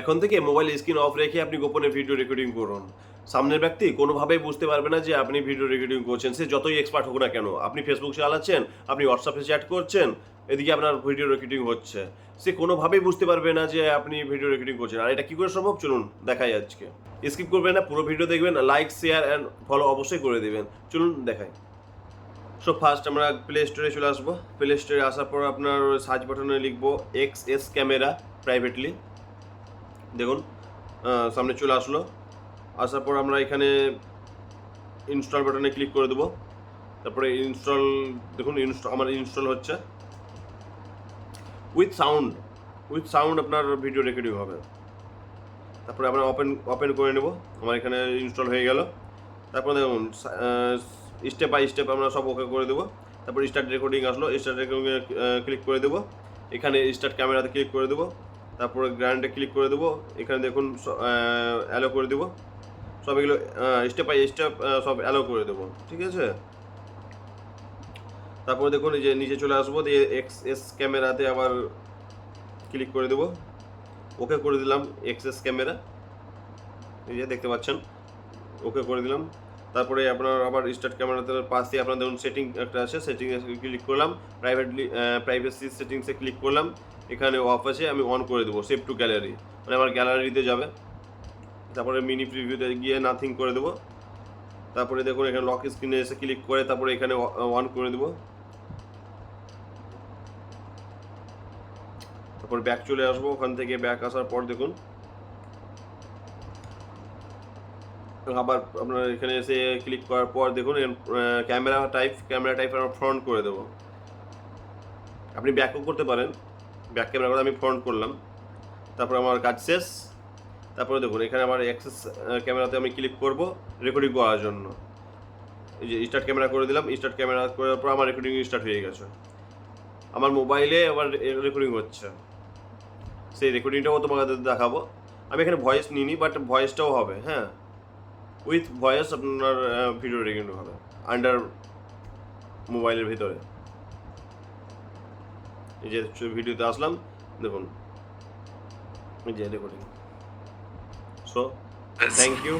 এখন থেকে mobile screen off রেখে আপনি গোপনে ভিডিও রেকর্ডিং করুন। সামনের ব্যক্তি কোনোভাবেই বুঝতে পারবে না যে আপনি ভিডিও রেকর্ডিং করছেন। সে যতই এক্সপার্ট হোক না কেন, আপনি ফেসবুক চালাচ্ছেন, আপনি হোয়াটসঅ্যাপে চ্যাট করছেন, এদিকে আপনার ভিডিও রেকর্ডিং হচ্ছে। সে কোনোভাবেই বুঝতে পারবে না যে আপনি ভিডিও রেকর্ডিং করছেন। আর এটা কী করে সম্ভব? চলুন দেখাই আজকে। স্কিপ করবেন না, পুরো ভিডিও দেখবেন লাইক শেয়ার অ্যান্ড ফলো অবশ্যই করে দেবেন। চলুন দেখাই। সো ফার্স্ট আমরা প্লে স্টোরে চলে আসব। প্লে স্টোরে আসার পর আপনার সার্চ বাটনে লিখব এক্স এস ক্যামেরা প্রাইভেটলি দেখুন সামনে চলে আসলো। আসার পর আমরা এখানে ইনস্টল বাটনে ক্লিক করে দেবো। তারপরে ইনস্টল দেখুন ইনস্টল আমার ইনস্টল হচ্ছে। উইথ সাউন্ড উইথ সাউন্ড আপনার ভিডিও রেকর্ডিং হবে। তারপরে আমরা ওপেন ওপেন করে নেব। আমার এখানে ইনস্টল হয়ে গেল। তারপরে দেখুন স্টেপ বাই স্টেপ আমরা সব ওকে করে দেবো। তারপর স্টার্ট রেকর্ডিং আসলো। স্টার্ট রেকর্ডিংয়ে ক্লিক করে দেবো। এখানে স্টার্ট ক্যামেরাতে ক্লিক করে দেবো। তারপরে গ্র্যান্ডে ক্লিক করে দেবো। এখানে দেখুন অ্যালো করে দেবো। সব এগুলো স্টেপ বাই স্টেপ সব অ্যালো করে দেবো, ঠিক আছে? তারপরে দেখুন, এই যে নিচে চলে আসব, দিয়ে এক্স এস ক্যামেরাতে আবার ক্লিক করে দেবো। ওকে করে দিলাম এক্স এস ক্যামেরা এই যে দেখতে পাচ্ছেন ওকে করে দিলাম। তারপরে আপনার আবার স্টার্ট ক্যামেরাতে পাশে আপনার দেখুন সেটিং একটা আছে সেটিংয়ে ক্লিক করলাম প্রাইভেটলি প্রাইভেসি সেটিংসে ক্লিক করলাম, এখানে অফ আছে, আমি অন করে দেবো সেভ টু গ্যালারি মানে আমার গ্যালারিতে যাবে। তারপরে মিনি প্রিভিউতে গিয়ে নাথিং করে দেবো। তারপরে দেখুন এখানে লক স্ক্রিনে এসে ক্লিক করে তারপরে এখানে অন করে দেবো। তারপর ব্যাক চলে আসব, ওখান থেকে ব্যাক আসার পর দেখুন আবার আপনার এখানে এসে ক্লিক করার পর দেখুন ক্যামেরা টাইপ ক্যামেরা টাইপ আমরা ফ্রন্ট করে দেবো। আপনি ব্যাকও করতে পারেন। ব্যাক ক্যামেরা করে আমি ফ্রন্ট করলাম। তারপর আমার কাজ শেষ। তারপরে দেখুন, এখানে আমার অ্যাক্সেস ক্যামেরাতে আমি ক্লিক করব রেকর্ডিং করার জন্য। এই যে স্টার্ট ক্যামেরা করে দিলাম স্টার্ট ক্যামেরা করার পর আমার রেকর্ডিং স্টার্ট হয়ে গেছে। আমার মোবাইলে আবার রেকর্ডিং হচ্ছে। সেই রেকর্ডিংটাও তোমাদের দেখাবো। আমি এখানে ভয়েস নিইনি বাট ভয়েসটাও হবে হ্যাঁ। উইথ ভয়েস আপনার ভিডিও রেকর্ডিং হবে আন্ডার মোবাইলের ভিতরে। এই যে ভিডিওতে আসলাম, দেখুন। এই যে রেকর্ডিং সো থ্যাংক ইউ